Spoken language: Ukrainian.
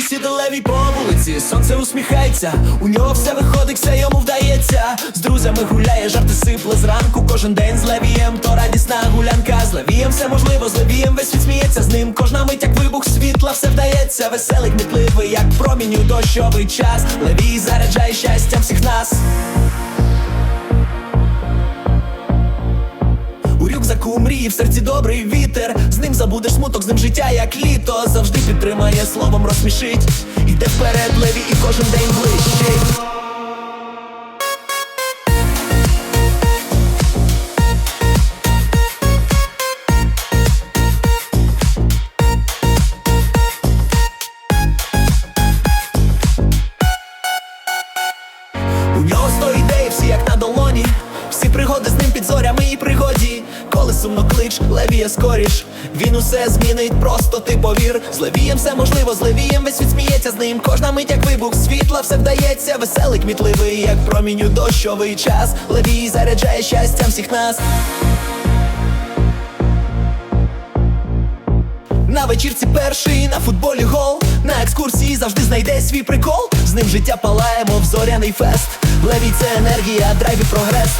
сіде левій по вулиці, сонце усміхається, у нього все виходить, все йому вдається. З друзями гуляє, жарти сипле зранку. Кожен день з левієм, то радісна гулянка. З левієм все можливо, з левієм весь світ сміється. З ним кожна мить, як вибух світла, все вдається. Веселий, кмітливий, як промінь у дощовий час. Левій заряджає щастям всіх нас. У мрії, в серці добрий вітер. З ним забудеш смуток, з ним життя, як літо. Завжди підтримає словом, розсмішить. Іде вперед, леві, і кожен день ближчий. У нього сто ідей, всі як на долоні. Всі пригоди з ним під зорями і пригоді. Коли сумно клич, левіє скоріш. Він усе змінить, просто ти повір. З левієм все можливо, з левієм весь світ сміється з ним. Кожна мить, як вибух світла, все вдається. Веселий, кмітливий, як промінь у дощовий час. Левій заряджає щастям всіх нас. На вечірці перший, на футболі гол На екскурсії завжди знайде свій прикол З ним життя палає, мов зоряний фест Левій це енергія, драйв і прогрес